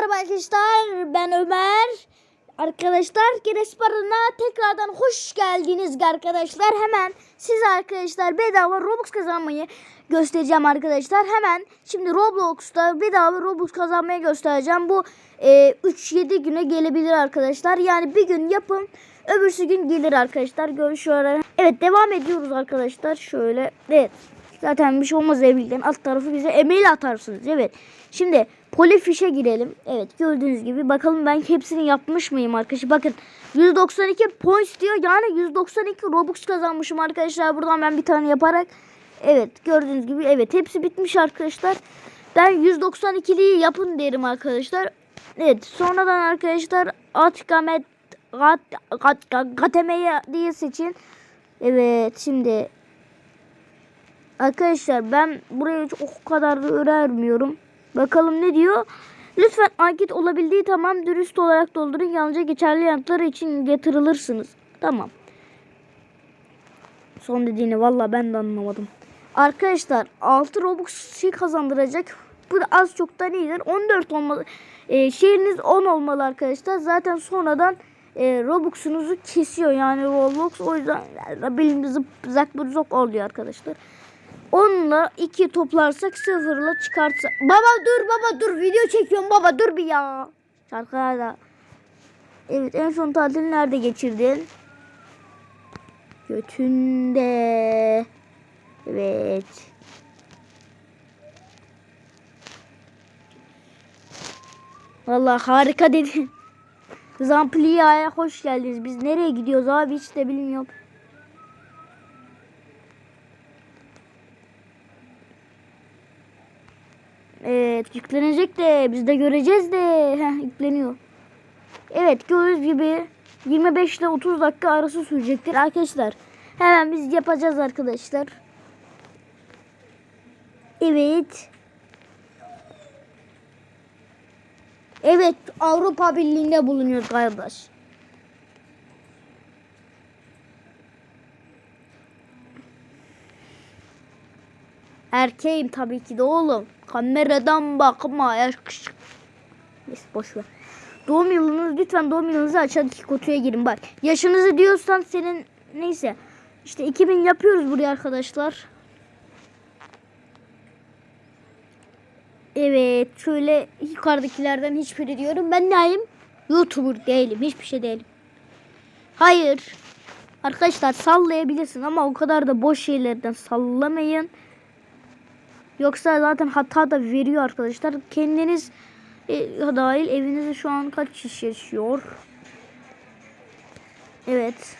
merhaba arkadaşlar. Ben Ömer. Arkadaşlar Geres Barı'na tekrardan hoş geldiniz arkadaşlar. Hemen siz arkadaşlar bedava Robux kazanmayı göstereceğim arkadaşlar. Hemen şimdi Roblox'ta bedava Robux kazanmayı göstereceğim. Bu e, 3-7 güne gelebilir arkadaşlar. Yani bir gün yapın öbürsü gün gelir arkadaşlar. Görüşürüz. Evet devam ediyoruz arkadaşlar. Şöyle evet. Zaten bir şey olmaz evlilikten alt tarafı bize e-mail atarsınız. Evet. Şimdi Polifish'e girelim. Evet gördüğünüz gibi bakalım ben hepsini yapmış mıyım arkadaşlar. Bakın 192 points diyor. Yani 192 Robux kazanmışım arkadaşlar. Buradan ben bir tane yaparak. Evet gördüğünüz gibi evet hepsi bitmiş arkadaşlar. Ben 192'liyi yapın derim arkadaşlar. Evet sonradan arkadaşlar Atgamet Gat, Gat, Gat, Gateme'ye diye seçin. Evet şimdi Arkadaşlar ben burayı o kadar da önermiyorum. Bakalım ne diyor. Lütfen anket olabildiği tamam dürüst olarak doldurun. Yalnızca geçerli yanıtlar için yatırılırsınız. Tamam. Son dediğini valla ben de anlamadım. Arkadaşlar 6 Robux şey kazandıracak. Bu da az çoktan iyidir. 14 olmalı. E, şehriniz 10 olmalı arkadaşlar. Zaten sonradan e, Robux'unuzu kesiyor yani Roblox. O yüzden benim zıp zak oluyor arkadaşlar. Onunla iki toplarsak sıfırla çıkartsa. Baba dur baba dur video çekiyorum baba dur bir ya. Şarkılarda. Evet en son tatili nerede geçirdin? Götünde. Evet. Vallahi harika dedi. Zampliya'ya hoş geldiniz. Biz nereye gidiyoruz abi hiç de bilmiyorum. Evet yüklenecek de biz de göreceğiz de Heh, yükleniyor. Evet gördüğünüz gibi 25 ile 30 dakika arası sürecektir arkadaşlar. Hemen biz yapacağız arkadaşlar. Evet. Evet Avrupa Birliği'nde bulunuyoruz kardeş. Erkeğim tabii ki de oğlum. Kameradan bakma. Yakışık. Neyse boş ver. Doğum yılınız lütfen doğum yılınızı aşağıdaki kutuya girin bak. Yaşınızı diyorsan senin neyse. İşte 2000 yapıyoruz buraya arkadaşlar. Evet şöyle yukarıdakilerden hiçbiri diyorum. Ben neyim? YouTuber değilim. Hiçbir şey değilim. Hayır. Arkadaşlar sallayabilirsin ama o kadar da boş şeylerden sallamayın. Yoksa zaten hata da veriyor arkadaşlar. Kendiniz e, dahil evinizde şu an kaç kişi yaşıyor? Evet.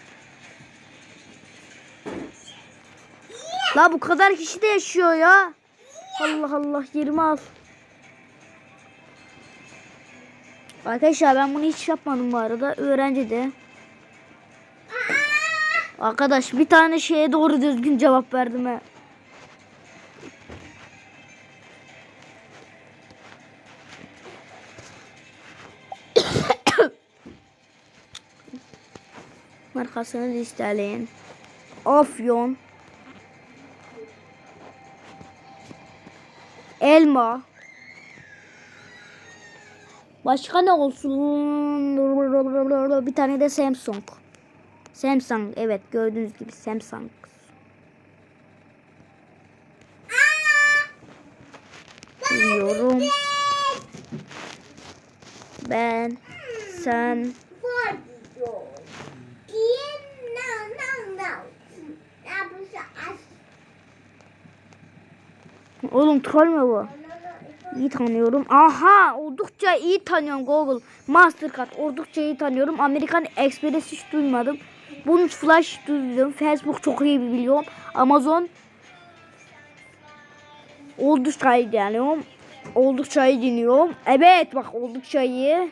La bu kadar kişi de yaşıyor ya. Allah Allah yerimi al. Arkadaşlar ben bunu hiç yapmadım bu arada. Öğrenci de. Arkadaş bir tane şeye doğru düzgün cevap verdim he. Markasını listeleyin. Afyon. Elma. Başka ne olsun? Bir tane de Samsung. Samsung evet gördüğünüz gibi Samsung. Bilmiyorum. Ben sen Oğlum troll mü bu? İyi tanıyorum. Aha oldukça iyi tanıyorum Google. Mastercard oldukça iyi tanıyorum. Amerikan Express hiç duymadım. Bunun Flash duydum. Facebook çok iyi biliyorum. Amazon oldukça iyi dinliyorum. Oldukça iyi dinliyorum. Evet bak oldukça iyi.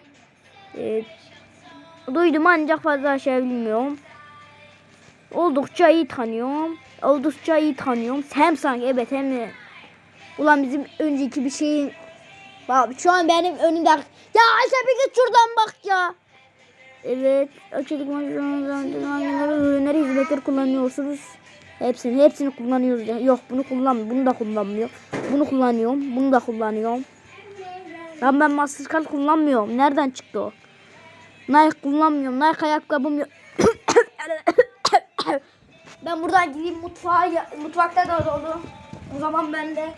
Evet. Duydum ancak fazla şey bilmiyorum. Oldukça iyi tanıyorum. Oldukça iyi tanıyorum. Samsung evet hem Ulan bizim önceki bir şeyin Bak şu an benim önümde Ya Ayşe bir git şuradan bak ya Evet açılık ürünleri hizmetleri kullanıyorsunuz Hepsini hepsini kullanıyoruz. Yok bunu kullanmıyorum bunu da kullanmıyorum Bunu kullanıyorum bunu da kullanıyorum Lan ben Mastercard kullanmıyorum. Nereden çıktı o? Nike kullanmıyorum. Nike ayakkabım yok. ben buradan gideyim mutfağa. Mutfakta da dolu. O zaman ben de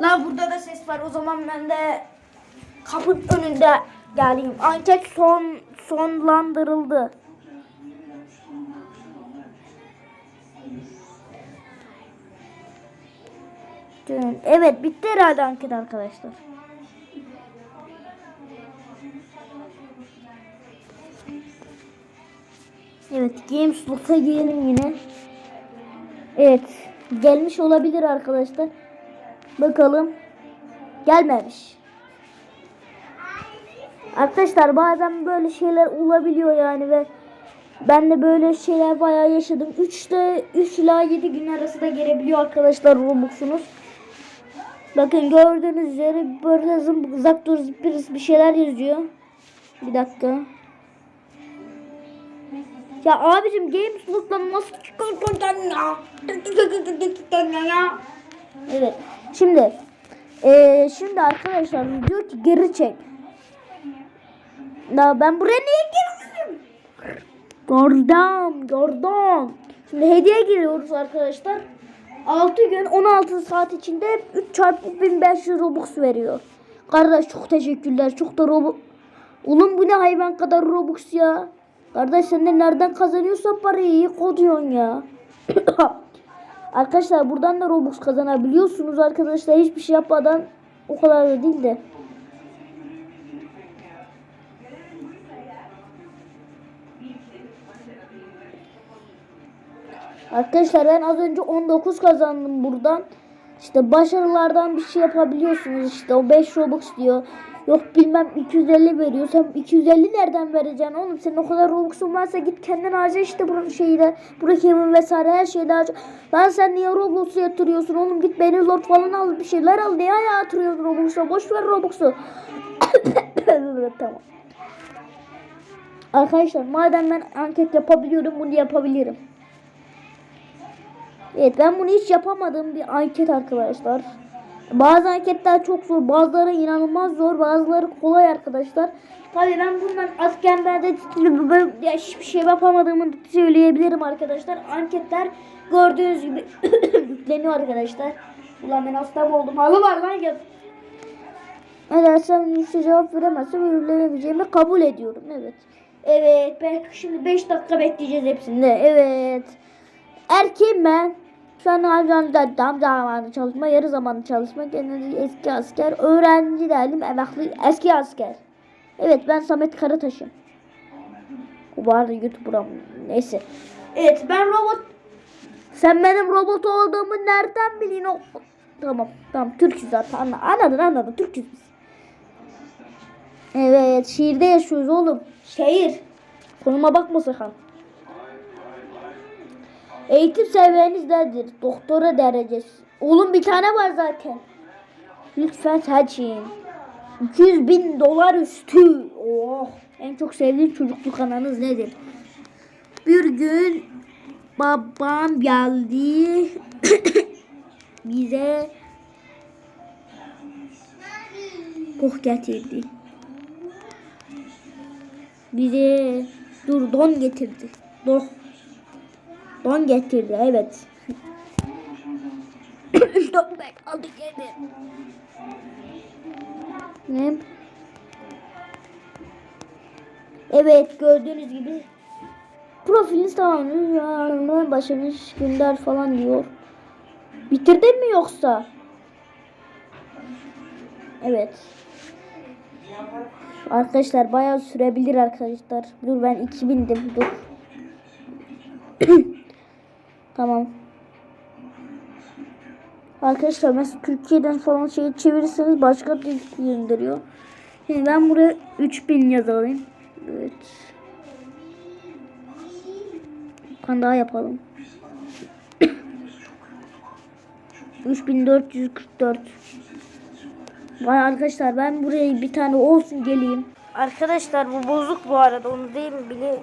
La burada da ses var. O zaman ben de kapının önünde geleyim. Anket son sonlandırıldı. Evet bitti herhalde anket arkadaşlar. Evet Games Slot'a girelim yine. Evet gelmiş olabilir arkadaşlar. Bakalım. Gelmemiş. Arkadaşlar bazen böyle şeyler olabiliyor yani ve ben de böyle şeyler bayağı yaşadım. 3'te 3 ila 7 gün arası da gelebiliyor arkadaşlar Robux'unuz. Bakın gördüğünüz üzere böyle zım, uzak dur bir, bir şeyler yazıyor. Bir dakika. Ya abicim Games Loot'la nasıl çıkartacaksın ya? Evet. Şimdi eee şimdi arkadaşlar diyor ki geri çek. Ya ben buraya niye girdim? Gördüm, gördüm. Şimdi hediye giriyoruz arkadaşlar. 6 gün 16 saat içinde 3 çarpı 1500 Robux veriyor. Kardeş çok teşekkürler. Çok da Robux. Oğlum bu ne hayvan kadar Robux ya. Kardeş sen de nereden kazanıyorsan parayı iyi koduyorsun ya. arkadaşlar buradan da Robux kazanabiliyorsunuz arkadaşlar. Hiçbir şey yapmadan o kadar da değil de. Arkadaşlar ben az önce 19 kazandım buradan. İşte başarılardan bir şey yapabiliyorsunuz işte o 5 Robux diyor. Yok bilmem 250 veriyor. Sen 250 nereden vereceksin oğlum? Senin o kadar Robux'un varsa git kendin harca işte bu şeyde. Evin vesaire her şeyde harca. Lan sen niye Robux'u yatırıyorsun oğlum? Git beni lord falan al bir şeyler al. Niye yatırıyorsun Robux'a? Boş ver Robux'u. tamam. Arkadaşlar madem ben anket yapabiliyorum bunu yapabilirim. Evet ben bunu hiç yapamadığım bir anket arkadaşlar. Bazı anketler çok zor, bazıları inanılmaz zor, bazıları kolay arkadaşlar. Tabii ben bundan askerlerde ya hiçbir şey yapamadığımı söyleyebilirim arkadaşlar. Anketler gördüğünüz gibi yükleniyor arkadaşlar. Ulan ben hasta oldum? Halı var lan ya. Ne dersem işte cevap veremezsem yüklenemeyeceğimi kabul ediyorum. Evet. Evet. Ben şimdi 5 dakika bekleyeceğiz hepsinde. Evet. Erkeğim ben. Şu an harcanında tam zamanlı çalışma, yarı zamanlı çalışma, kendisi eski asker, öğrenci değilim, emekli, eski asker. Evet ben Samet Karataş'ım. O vardı YouTuber'ım. Neyse. Evet ben robot. Sen benim robot olduğumu nereden biliyorsun? Tamam tamam Türk'üz zaten Anla- anladın anladın Türk'üz biz. Evet şehirde yaşıyoruz oğlum. Şehir. Konuma bakma sakın. Eğitim seviyeniz nedir? Doktora derecesi. Oğlum bir tane var zaten. Lütfen seçin. 200 bin dolar üstü. Oh. En çok sevdiğim çocukluk ananız nedir? Bir gün babam geldi. Bize koh getirdi. Bize dur don getirdi. Don. Don getirdi evet. Don ben aldık eve. Ne? Evet gördüğünüz gibi profiliniz tamamlanıyor. Başlamış günler falan diyor. Bitirdin mi yoksa? Evet. Arkadaşlar bayağı sürebilir arkadaşlar. Dur ben 2000'dim dur. Tamam. Arkadaşlar mesela Türkiye'den falan şey çevirirseniz başka dil gönderiyor. Şimdi ben buraya 3000 yazalım. Evet. Bir daha yapalım. 3444 Vay arkadaşlar ben buraya bir tane olsun geleyim. Arkadaşlar bu bozuk bu arada onu değil mi bile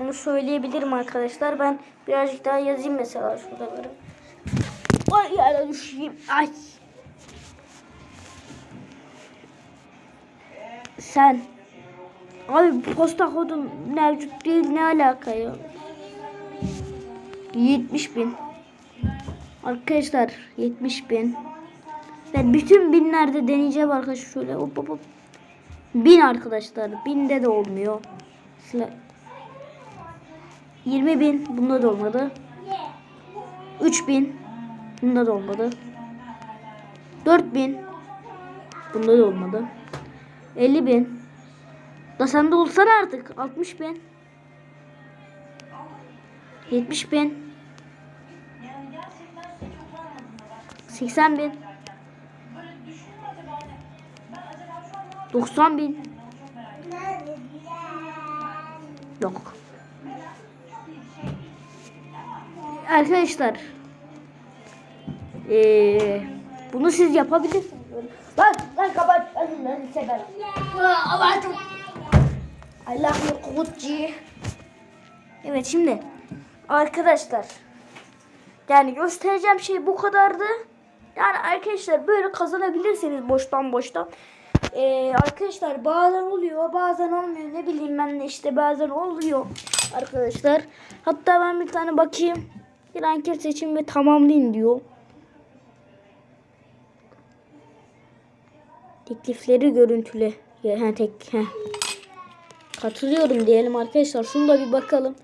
onu söyleyebilirim arkadaşlar. Ben birazcık daha yazayım mesela şuradaları. Ay yere düşeyim. Ay. Sen. Abi posta kodum mevcut değil ne alaka ya? 70 bin. Arkadaşlar 70 bin. Ben bütün binlerde deneyeceğim arkadaşlar şöyle hop hop hop. Bin arkadaşlar. Binde de olmuyor. Sıra- 20 bin. Bunda da olmadı. 3 bin. Bunda da olmadı. 4 bin. Bunda da olmadı. 50 bin. Da sen de olsana artık. 60 bin. 70 bin. 80 bin. 90 bin. Yok. Arkadaşlar. Ee, bunu siz yapabilirsiniz. Lan lan kapat. Lan lan sever. Allah Allah kutucu. Evet şimdi arkadaşlar yani göstereceğim şey bu kadardı. Yani arkadaşlar böyle kazanabilirsiniz boştan boştan. Ee, arkadaşlar bazen oluyor bazen olmuyor ne bileyim ben de işte bazen oluyor arkadaşlar. Hatta ben bir tane bakayım. Bir anket seçin ve tamamlayın diyor. Teklifleri görüntüle. Ha, tek, ha. Katılıyorum diyelim arkadaşlar. Şunu da bir bakalım.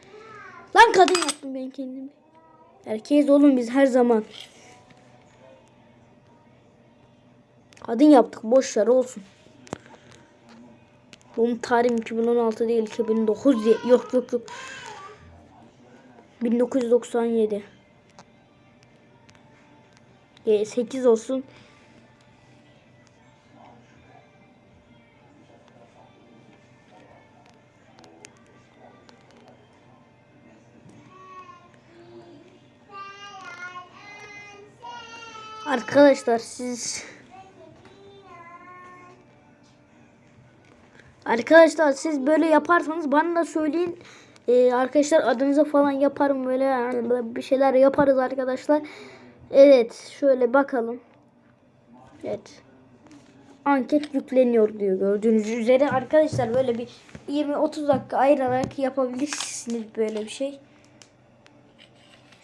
Lan kadın yaptım ben kendimi. Herkes olun biz her zaman. Kadın yaptık. Boş ver olsun. Benim tarihim 2016 değil 2009 diye. Yok yok yok. 1997. 8 olsun. Arkadaşlar siz Arkadaşlar siz böyle yaparsanız bana da söyleyin. Ee, arkadaşlar adınıza falan yaparım böyle yani bir şeyler yaparız arkadaşlar. Evet şöyle bakalım. Evet. Anket yükleniyor diyor gördüğünüz üzere arkadaşlar böyle bir 20-30 dakika ayırarak yapabilirsiniz böyle bir şey.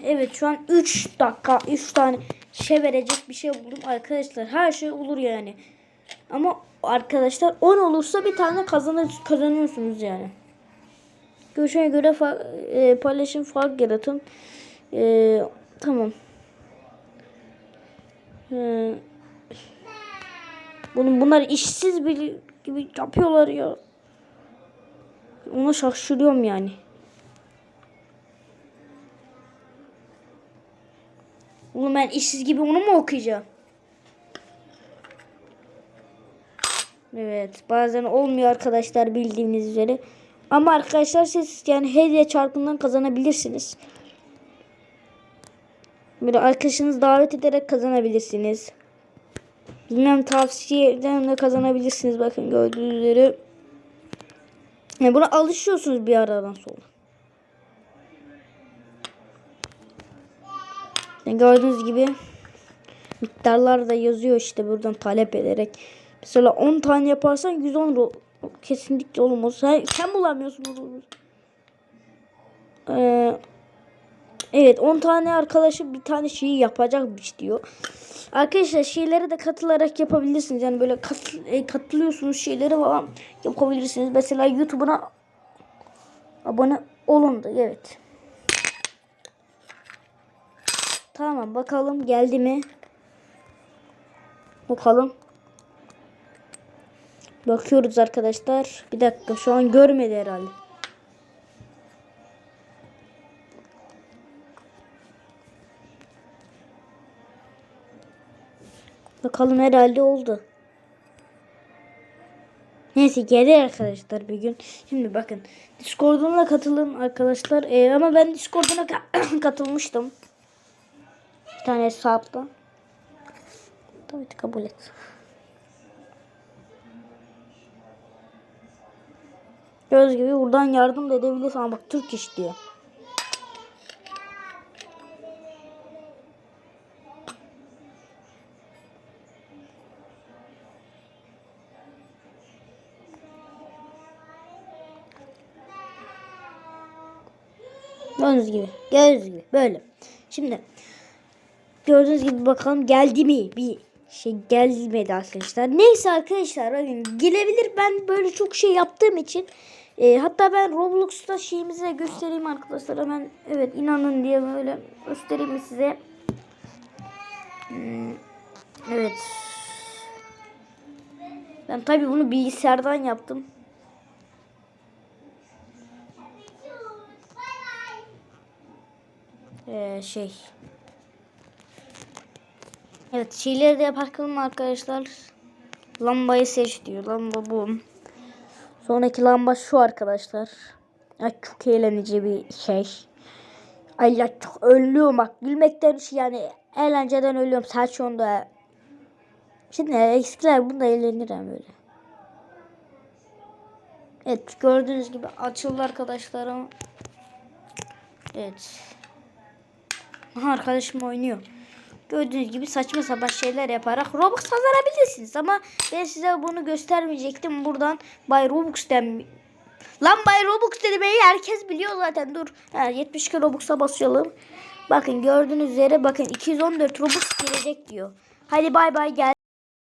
Evet şu an 3 dakika 3 tane şey verecek bir şey buldum arkadaşlar. Her şey olur yani. Ama arkadaşlar 10 olursa bir tane kazanır, kazanıyorsunuz yani. Görüşene göre fa- e, paylaşım fark yaratın. E, tamam. E, bunun bunlar işsiz bir gibi yapıyorlar ya. Ona şaşırıyorum yani. Oğlum ben işsiz gibi onu mu okuyacağım? Evet bazen olmuyor arkadaşlar bildiğiniz üzere. Ama arkadaşlar siz yani hediye çarkından kazanabilirsiniz. Böyle arkadaşınız davet ederek kazanabilirsiniz. Bilmem tavsiyeden de kazanabilirsiniz. Bakın gördüğünüz üzere. Yani buna alışıyorsunuz bir aradan sonra. Yani gördüğünüz gibi miktarlar da yazıyor işte buradan talep ederek. Mesela 10 tane yaparsan 110 ro kesinlikle olmaz. Sen, sen bulamıyorsun onu. Ee, evet 10 tane arkadaşı bir tane şeyi yapacakmış diyor. Arkadaşlar şeylere de katılarak yapabilirsiniz. Yani böyle kat, e, katılıyorsunuz şeyleri falan yapabilirsiniz. Mesela YouTube'una abone olun da evet. Tamam bakalım geldi mi? Bakalım. Bakıyoruz arkadaşlar. Bir dakika şu an görmedi herhalde. Bakalım herhalde oldu. Neyse gelir arkadaşlar bir gün. Şimdi bakın Discord'una katılın arkadaşlar. Ee, ama ben Discord'una ka- katılmıştım. Bir tane hesapla. Tabii kabul et. Göz gibi buradan yardım da edebilirsin ama bak Türk iş diye. Gördüğünüz gibi. Gördüğünüz gibi. Böyle. Şimdi gördüğünüz gibi bakalım geldi mi? Bir şey gelmedi arkadaşlar. Neyse arkadaşlar oyun gelebilir. Ben böyle çok şey yaptığım için e, hatta ben Roblox'ta şeyimizi de göstereyim arkadaşlar. Hemen evet inanın diye böyle göstereyim size. Hmm, evet. Ben tabii bunu bilgisayardan yaptım. Ee, şey. Evet şeyleri de yaparken arkadaşlar. Lambayı seç diyor. Lamba bu. Sonraki lamba şu arkadaşlar. Ya çok eğlenici bir şey. Ay ya çok ölüyorum bak. Gülmekten şey yani eğlenceden ölüyorum. Saç onda. Şimdi eskiler bunda eğlenirim böyle. Evet gördüğünüz gibi açıldı arkadaşlarım. Evet. Arkadaşım oynuyor. Gördüğünüz gibi saçma sapan şeyler yaparak Robux kazanabilirsiniz ama ben size bunu göstermeyecektim. Buradan Bay Robux dem Lan Bay Robux demeyi herkes biliyor zaten. Dur. Ha, 72 Robux'a basıyorum. Bakın gördüğünüz üzere bakın 214 Robux girecek diyor. Hadi bay bay gel.